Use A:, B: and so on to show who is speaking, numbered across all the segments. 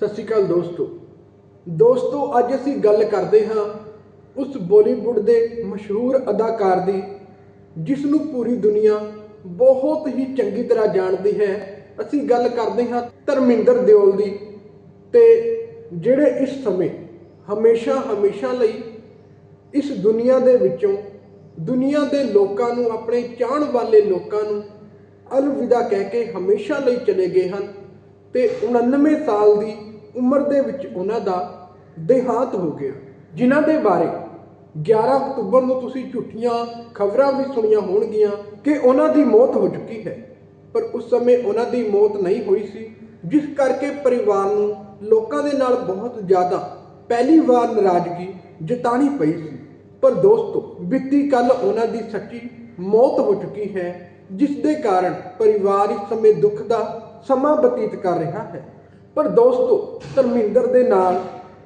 A: ਸਤਿ ਸ਼੍ਰੀ ਅਕਾਲ ਦੋਸਤੋ। ਦੋਸਤੋ, ਅੱਜ ਅਸੀਂ ਗੱਲ ਕਰਦੇ ਹਾਂ ਉਸ ਬਾਲੀਵੁੱਡ ਦੇ ਮਸ਼ਹੂਰ ਅਦਾਕਾਰ ਦੀ, ਜਿਸ ਨੂੰ ਪੂਰੀ ਦੁਨੀਆ ਬਹੁਤ ਹੀ ਚੰਗੀ ਤਰ੍ਹਾਂ ਜਾਣਦੀ ਹੈ। ਅਸੀਂ ਗੱਲ ਕਰਦੇ ਹਾਂ ਧਰਮਿੰਦਰ ਦਿਓਲ ਦੀ ਤੇ ਜਿਹੜੇ ਇਸ ਸਮੇਂ ਹਮੇਸ਼ਾ ਹਮੇਸ਼ਾ ਲਈ ਇਸ ਦੁਨੀਆ ਦੇ ਵਿੱਚੋਂ ਦੁਨੀਆ ਦੇ ਲੋਕਾਂ ਨੂੰ, ਆਪਣੇ ਚਾਹਣ ਵਾਲੇ ਲੋਕਾਂ ਨੂੰ ਅਲਵਿਦਾ ਕਹਿ ਕੇ ਹਮੇਸ਼ਾ ਲਈ ਚਲੇ ਗਏ ਹਨ ਤੇ 99 ਸਾਲ ਦੀ ਉਮਰ ਦੇ ਵਿੱਚ ਉਹਨਾਂ ਦਾ ਦੇਹਾਂਤ ਹੋ ਗਿਆ। ਜਿਨ੍ਹਾਂ ਦੇ ਬਾਰੇ 11 ਅਕਤੂਬਰ ਨੂੰ ਤੁਸੀਂ ਝੂਠੀਆਂ ਖਬਰਾਂ ਵੀ ਸੁਣੀਆਂ ਹੋਣਗੀਆਂ ਕਿ ਉਹਨਾਂ ਦੀ ਮੌਤ ਹੋ ਚੁੱਕੀ ਹੈ। ਪਰ ਉਸ ਸਮੇਂ ਉਹਨਾਂ ਦੀ ਮੌਤ ਨਹੀਂ ਹੋਈ ਸੀ, ਜਿਸ ਕਰਕੇ ਪਰਿਵਾਰ ਨੂੰ ਲੋਕਾਂ ਦੇ ਨਾਲ ਬਹੁਤ ਜ਼ਿਆਦਾ ਪਹਿਲੀ ਵਾਰ ਨਾਰਾਜ਼ਗੀ ਜਤਾਣੀ ਪਈ ਸੀ। ਪਰ ਦੋਸਤੋ, ਬੀਤੀ ਕੱਲ ਉਹਨਾਂ ਦੀ ਸੱਚੀ ਮੌਤ ਹੋ ਚੁੱਕੀ ਹੈ, ਜਿਸ ਦੇ ਕਾਰਨ ਪਰਿਵਾਰ ਇਸ ਸਮੇਂ ਦੁੱਖ ਦਾ ਸਮਾਂ ਬਤੀਤ ਕਰ ਰਿਹਾ ਹੈ। ਪਰ ਦੋਸਤੋ, ਧਰਮਿੰਦਰ ਦੇ ਨਾਲ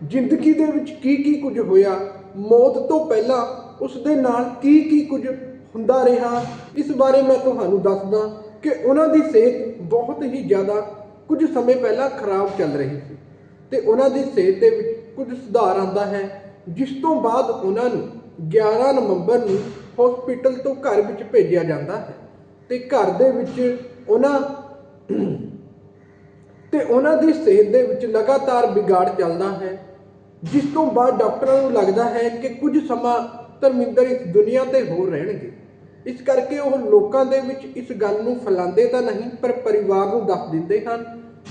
A: ਜ਼ਿੰਦਗੀ ਦੇ ਵਿੱਚ ਕੀ ਕੀ ਕੁਝ ਹੋਇਆ, ਮੌਤ ਤੋਂ ਪਹਿਲਾਂ ਉਸ ਦੇ ਨਾਲ ਕੀ ਕੀ ਕੁਝ ਹੁੰਦਾ ਰਿਹਾ, ਇਸ ਬਾਰੇ ਮੈਂ ਤੁਹਾਨੂੰ ਦੱਸਦਾ ਕਿ ਉਹਨਾਂ ਦੀ ਸਿਹਤ ਬਹੁਤ ਹੀ ਜ਼ਿਆਦਾ ਕੁਝ ਸਮੇਂ ਪਹਿਲਾਂ ਖਰਾਬ ਚੱਲ ਰਹੀ ਸੀ ਤੇ ਉਹਨਾਂ ਦੀ ਸਿਹਤ ਦੇ ਵਿੱਚ ਕੁਝ ਸੁਧਾਰ ਆਂਦਾ ਹੈ, ਜਿਸ ਤੋਂ ਬਾਅਦ ਉਹਨਾਂ ਨੂੰ 11 ਨਵੰਬਰ ਨੂੰ ਹਸਪੀਟਲ ਤੋਂ ਘਰ ਵਿੱਚ ਭੇਜਿਆ ਜਾਂਦਾ ਹੈ ਤੇ ਘਰ ਦੇ ਵਿੱਚ ਉਹਨਾਂ ਉਹਨਾਂ ਦੀ ਸਿਹਤ ਦੇ ਵਿੱਚ ਲਗਾਤਾਰ ਵਿਗਾੜ ਚੱਲਦਾ ਹੈ, ਜਿਸ ਤੋਂ ਬਾਅਦ ਡਾਕਟਰਾਂ ਨੂੰ ਲੱਗਦਾ ਹੈ ਕਿ ਕੁਝ ਸਮਾਂ ਧਰਮਿੰਦਰ ਇਸ ਦੁਨੀਆ ਤੇ ਹੋਰ ਰਹਿਣਗੇ। ਇਸ ਕਰਕੇ ਉਹ ਲੋਕਾਂ ਦੇ ਵਿੱਚ ਇਸ ਗੱਲ ਨੂੰ ਫੈਲਾਉਂਦੇ ਤਾਂ ਨਹੀਂ, ਪਰ ਪਰਿਵਾਰ ਨੂੰ ਦੱਸ ਦਿੰਦੇ ਹਨ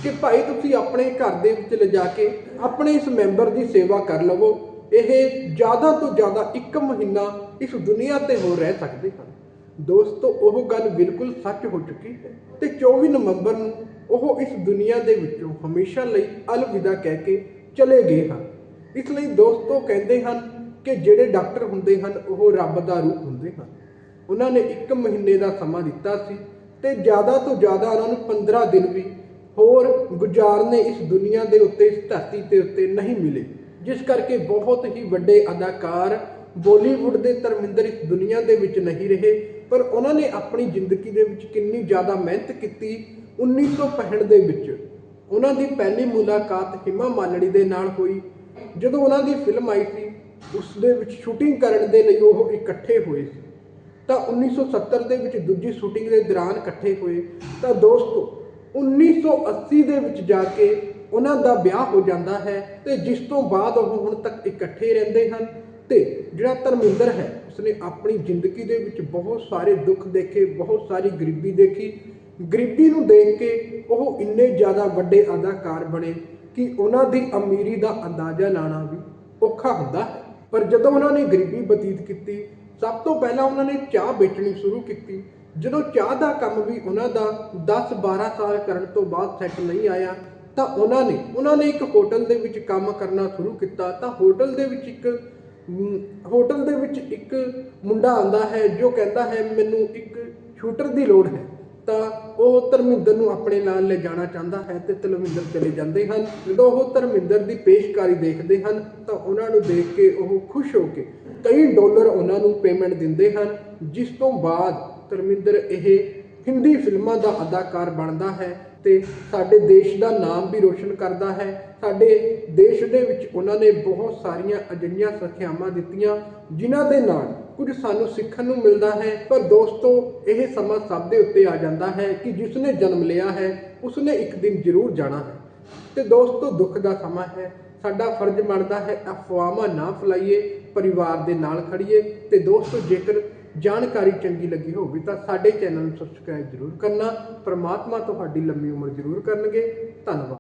A: ਕਿ ਭਾਈ ਤੁਸੀਂ ਆਪਣੇ ਘਰ ਦੇ ਵਿੱਚ ਲਿਜਾ ਕੇ ਆਪਣੇ ਇਸ ਮੈਂਬਰ ਦੀ ਸੇਵਾ ਕਰ ਲਵੋ। ਇਹ ਜ਼ਿਆਦਾ ਤੋਂ ਜ਼ਿਆਦਾ ਇੱਕ ਮਹੀਨਾ ਇਸ ਦੁਨੀਆ ਤੇ ਹੋਰ ਰਹਿ ਸਕਦੇ ਹਨ। ਦੋਸਤੋ, ਉਹ ਗੱਲ ਬਿਲਕੁਲ ਸੱਚ ਹੋ ਚੁੱਕੀ ਹੈ ਤੇ 24 ਨਵੰਬਰ ਨੂੰ ਉਹ ਇਸ ਦੁਨੀਆ ਦੇ ਵਿੱਚੋਂ ਹਮੇਸ਼ਾ ਲਈ ਅਲਵਿਦਾ ਕਹਿ ਕੇ ਚਲੇ ਗਏ ਹਨ। ਇਸ ਲਈ ਦੋਸਤੋ ਕਹਿੰਦੇ ਹਨ ਕਿ ਜਿਹੜੇ ਡਾਕਟਰ ਹੁੰਦੇ ਹਨ, ਉਹ ਰੱਬ ਦਾ ਰੂਪ ਹੁੰਦੇ ਹਨ। ਉਹਨਾਂ ਨੇ 1 ਮਹੀਨੇ ਦਾ ਸਮਾਂ ਦਿੱਤਾ ਸੀ ਤੇ ਜ਼ਿਆਦਾ ਤੋਂ ਜ਼ਿਆਦਾ ਉਹਨਾਂ ਨੂੰ 15 ਦਿਨ ਵੀ ਹੋਰ ਗੁਜ਼ਾਰਨੇ ਇਸ ਦੁਨੀਆ ਦੇ ਉੱਤੇ, ਇਸ ਧਰਤੀ ਤੇ ਉੱਤੇ ਨਹੀਂ ਮਿਲੇ। ਜਿਸ ਕਰਕੇ ਬਹੁਤ ਹੀ ਵੱਡੇ ਅਦਾਕਾਰ ਬਾਲੀਵੁੱਡ ਦੇ ਧਰਮਿੰਦਰ ਇਸ ਦੁਨੀਆ ਦੇ ਵਿੱਚ ਨਹੀਂ ਰਹੇ, ਪਰ ਉਹਨਾਂ ਨੇ ਆਪਣੀ ਜ਼ਿੰਦਗੀ ਦੇ ਵਿੱਚ ਕਿੰਨੀ ਜ਼ਿਆਦਾ ਮਿਹਨਤ ਕੀਤੀ 1965 ਦੇ ਵਿੱਚ ਉਹਨਾਂ ਦੀ ਪਹਿਲੀ ਮੁਲਾਕਾਤ ਹਿਮਾ ਮਾਲੜੀ ਦੇ ਨਾਲ ਹੋਈ। ਜਦੋਂ ਉਹਨਾਂ ਦੀ ਫਿਲਮ ਆਈ ਸੀ ਉਸ ਦੇ ਵਿੱਚ ਸ਼ੂਟਿੰਗ ਕਰਨ ਦੇ ਲਈ ਉਹ ਇਕੱਠੇ ਹੋਏ ਸੀ। ਤਾਂ 1970 ਦੇ ਵਿੱਚ ਦੂਜੀ ਸ਼ੂਟਿੰਗ ਦੇ ਦੌਰਾਨ ਇਕੱਠੇ ਹੋਏ। ਤਾਂ ਦੋਸਤੋ 1980 ਦੇ ਵਿੱਚ ਜਾ ਕੇ ਉਹਨਾਂ ਦਾ ਵਿਆਹ ਹੋ ਜਾਂਦਾ ਹੈ ਤੇ ਜਿਸ ਤੋਂ ਬਾਅਦ ਉਹ ਹੁਣ ਤੱਕ ਇਕੱਠੇ ਰਹਿੰਦੇ ਹਨ ਤੇ ਜਿਹੜਾ ਧਰਮਿੰਦਰ ਹੈ, ਉਸਨੇ ਆਪਣੀ ਜ਼ਿੰਦਗੀ ਦੇ ਵਿੱਚ ਬਹੁਤ ਸਾਰੇ ਦੁੱਖ ਦੇਖੇ, ਬਹੁਤ ਸਾਰੀ ਗਰੀਬੀ ਦੇਖੀ ਗਰੀਬੀ ਨੂੰ ਦੇਖ ਕੇ ਉਹ ਇੰਨੇ ਜ਼ਿਆਦਾ ਵੱਡੇ ਅਦਾਕਾਰ ਬਣੇ ਕਿ ਉਹਨਾਂ ਦੀ ਅਮੀਰੀ ਦਾ ਅੰਦਾਜ਼ਾ ਲਾਣਾ ਵੀ ਔਖਾ ਹੁੰਦਾ ਹੈ। ਪਰ ਜਦੋਂ ਉਹਨਾਂ ਨੇ ਗਰੀਬੀ ਬਤੀਤ ਕੀਤੀ, ਸਭ ਤੋਂ ਪਹਿਲਾਂ ਉਹਨਾਂ ਨੇ ਚਾਹ ਵੇਚਣੀ ਸ਼ੁਰੂ ਕੀਤੀ। ਜਦੋਂ ਚਾਹ ਦਾ ਕੰਮ ਵੀ ਉਹਨਾਂ ਦਾ 10-12 ਸਾਲ ਕਰਨ ਤੋਂ ਬਾਅਦ ਸੈੱਟ ਨਹੀਂ ਆਇਆ, ਤਾਂ ਉਹਨਾਂ ਨੇ ਉਹਨਾਂ ਨੇ ਇੱਕ ਹੋਟਲ ਦੇ ਵਿੱਚ ਕੰਮ ਕਰਨਾ ਸ਼ੁਰੂ ਕੀਤਾ। ਤਾਂ ਹੋਟਲ ਦੇ ਵਿੱਚ ਇੱਕ ਹੋਟਲ ਦੇ ਵਿੱਚ ਇੱਕ ਮੁੰਡਾ ਆਂਦਾ ਹੈ, ਜੋ ਕਹਿੰਦਾ ਹੈ, ਮੈਨੂੰ ਇੱਕ ਸ਼ੂਟਰ ਦੀ ਲੋੜ ਹੈ। ਤਾਂ ਉਹ ਧਰਮਿੰਦਰ ਨੂੰ ਆਪਣੇ ਨਾਲ ਲੈ ਜਾਣਾ ਚਾਹੁੰਦਾ ਹੈ ਤੇ ਧਰਮਿੰਦਰ ਚਲੇ ਜਾਂਦੇ ਹਨ। ਜਦੋਂ ਉਹ ਧਰਮਿੰਦਰ ਦੀ ਪੇਸ਼ਕਾਰੀ ਦੇਖਦੇ ਹਨ, ਤਾਂ ਉਹਨਾਂ ਨੂੰ ਦੇਖ ਕੇ ਉਹ ਖੁਸ਼ ਹੋ ਕੇ ਕਈ ਡਾਲਰ ਉਹਨਾਂ ਨੂੰ ਪੇਮੈਂਟ ਦਿੰਦੇ ਹਨ, ਜਿਸ ਤੋਂ ਬਾਅਦ ਧਰਮਿੰਦਰ ਇਹ ਹਿੰਦੀ ਫਿਲਮਾਂ ਦਾ ਅਦਾਕਾਰ ਬਣਦਾ ਹੈ ਤੇ ਸਾਡੇ ਦੇਸ਼ ਦਾ ਨਾਮ ਵੀ ਰੋਸ਼ਨ ਕਰਦਾ ਹੈ। ਸਾਡੇ ਦੇਸ਼ ਦੇ ਵਿੱਚ ਉਹਨਾਂ ਨੇ ਬਹੁਤ ਸਾਰੀਆਂ ਅਜਿਹੀਆਂ ਸਿੱਖਿਆਵਾਂ ਦਿੱਤੀਆਂ, ਜਿਨ੍ਹਾਂ ਦੇ ਨਾਲ ਕੁਝ ਸਾਨੂੰ ਸਿੱਖਣ ਨੂੰ ਮਿਲਦਾ ਹੈ, ਪਰ ਦੋਸਤੋ, ਇਹ ਸਮਾਂ ਸਭ ਦੇ ਉੱਤੇ ਆ ਜਾਂਦਾ ਹੈ ਕਿ ਜਿਸ ਨੇ ਜਨਮ ਲਿਆ ਹੈ, ਉਸਨੇ ਇੱਕ ਦਿਨ ਜ਼ਰੂਰ ਜਾਣਾ ਹੈ। ਤੇ ਦੋਸਤੋ, ਦੁੱਖ ਦਾ ਸਮਾਂ ਹੈ। ਸਾਡਾ ਫਰਜ਼ ਬਣਦਾ ਹੈ, ਅਫਵਾਹਾਂ ਨਾ ਫੈਲਾਈਏ, ਪਰਿਵਾਰ ਦੇ ਨਾਲ ਖੜੀਏ ਤੇ ਦੋਸਤੋ, ਜੇਕਰ ਜਾਣਕਾਰੀ ਚੰਗੀ ਲੱਗੀ ਹੋਵੇ, ਤਾਂ ਸਾਡੇ ਚੈਨਲ ਨੂੰ ਸਬਸਕ੍ਰਾਈਬ ਜ਼ਰੂਰ ਕਰਨਾ। ਪ੍ਰਮਾਤਮਾ ਤੁਹਾਡੀ ਲੰਮੀ ਉਮਰ ਜ਼ਰੂਰ ਕਰਨਗੇ। ਧੰਨਵਾਦ।